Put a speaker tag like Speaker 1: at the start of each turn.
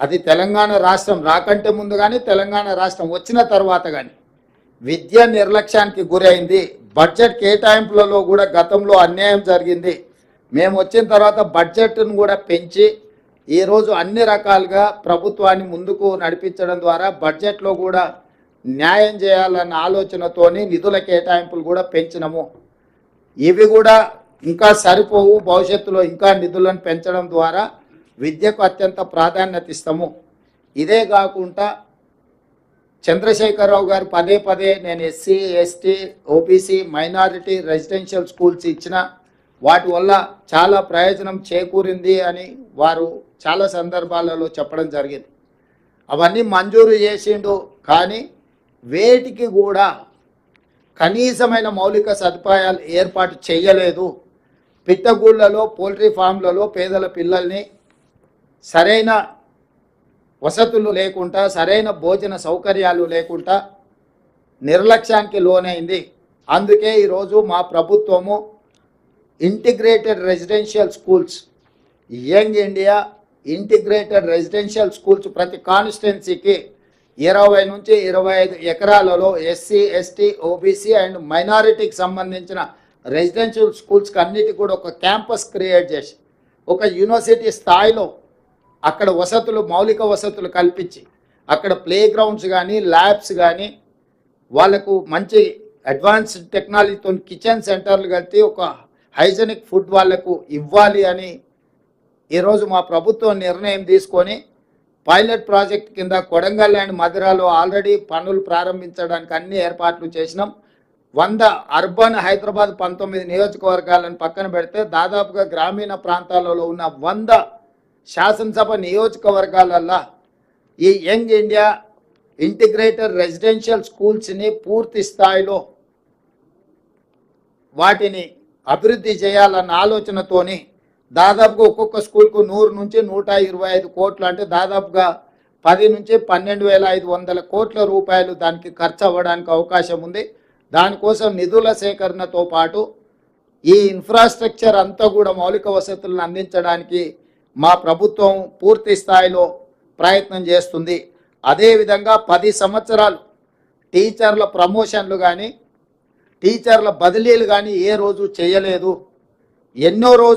Speaker 1: అది తెలంగాణ రాష్ట్రం రాకంటే ముందు కానీ తెలంగాణ రాష్ట్రం వచ్చిన తర్వాత కానీ విద్య నిర్లక్ష్యానికి గురైంది. బడ్జెట్ కేటాయింపులలో కూడా గతంలో అన్యాయం జరిగింది. మేము వచ్చిన తర్వాత బడ్జెట్ను కూడా పెంచి ఈరోజు అన్ని రకాలుగా ప్రభుత్వాన్ని ముందుకు నడిపించడం ద్వారా బడ్జెట్లో కూడా న్యాయం చేయాలన్న ఆలోచనతోని నిధుల కేటాయింపులు కూడా పెంచినము. ఇవి కూడా ఇంకా సరిపోవు. భవిష్యత్తులో ఇంకా నిధులను పెంచడం ద్వారా విద్యకు అత్యంత ప్రాధాన్యత ఇస్తాము ఇదే కాకుండా చంద్రశేఖరరావు గారు పదే పదే నేను SC ST OBC minority residential schools ఇచ్చిన వాటి వల్ల చాలా ప్రయోజనం చేకూరింది అని వారు చాలా సందర్భాలలో చెప్పడం జరిగింది. అవన్నీ మంజూరు చేసిండు కానీ వేటికి కూడా కనీసమైన మౌలిక సదుపాయాలు ఏర్పాటు చేయలేదు. పిట్టగూళ్ళలో పోల్ట్రీ ఫామ్లలో పేదల పిల్లల్ని సరైన వసతులు లేకుండా సరైన భోజన సౌకర్యాలు లేకుండా నిర్లక్ష్యానికి లోనైంది. అందుకే ఈరోజు మా ప్రభుత్వము integrated residential schools young India integrated residential schools ప్రతి కాన్స్టిట్యున్సీకి ఇరవై నుంచి ఇరవై ఐదు ఎకరాలలో ఎస్సీ ఎస్టీ ఓబీసీ అండ్ మైనారిటీకి సంబంధించిన రెసిడెన్షియల్ స్కూల్స్కి అన్నిటి కూడా ఒక క్యాంపస్ క్రియేట్ చేసి ఒక యూనివర్సిటీ స్థాయిలో అక్కడ వసతులు మౌలిక వసతులు కల్పించి అక్కడ ప్లే గ్రౌండ్స్ కానీ ల్యాబ్స్ కానీ వాళ్ళకు మంచి అడ్వాన్స్డ్ టెక్నాలజీతో కిచెన్ సెంటర్లు కలిపి ఒక హైజెనిక్ ఫుడ్ వాళ్ళకు ఇవ్వాలి అని ఈరోజు మా ప్రభుత్వం నిర్ణయం తీసుకొని పైలట్ ప్రాజెక్ట్ కింద కొడంగల్ అండ్ మధురాలో ఆల్రెడీ పనులు ప్రారంభించడానికి అన్ని ఏర్పాట్లు చేసినాం. వంద అర్బన్ హైదరాబాద్ పంతొమ్మిది నియోజకవర్గాలను పక్కన పెడితే దాదాపుగా గ్రామీణ ప్రాంతాలలో ఉన్న వంద శాసనసభ నియోజకవర్గాలల్లో ఈ యంగ్ ఇండియా ఇంటిగ్రేటెడ్ రెసిడెన్షియల్ స్కూల్స్ని పూర్తి స్థాయిలో వాటిని అభివృద్ధి చేయాలన్న ఆలోచనతోని దాదాపుగా ఒక్కొక్క స్కూల్కు నూరు నుంచి నూట ఇరవై ఐదు కోట్లు అంటే దాదాపుగా పది నుంచి పన్నెండు వేల ఐదు వందల కోట్ల రూపాయలు దానికి ఖర్చు అవ్వడానికి అవకాశం ఉంది. దానికోసం నిధుల సేకరణతో పాటు ఈ ఇన్ఫ్రాస్ట్రక్చర్ అంతా కూడా మౌలిక వసతులను అందించడానికి మా ప్రభుత్వం పూర్తి స్థాయిలో ప్రయత్నం చేస్తుంది. అదేవిధంగా పది సంవత్సరాలు టీచర్ల ప్రమోషన్లు కానీ టీచర్ల బదిలీలు కానీ ఏ రోజు చేయలేదు. ఎన్నో రోజు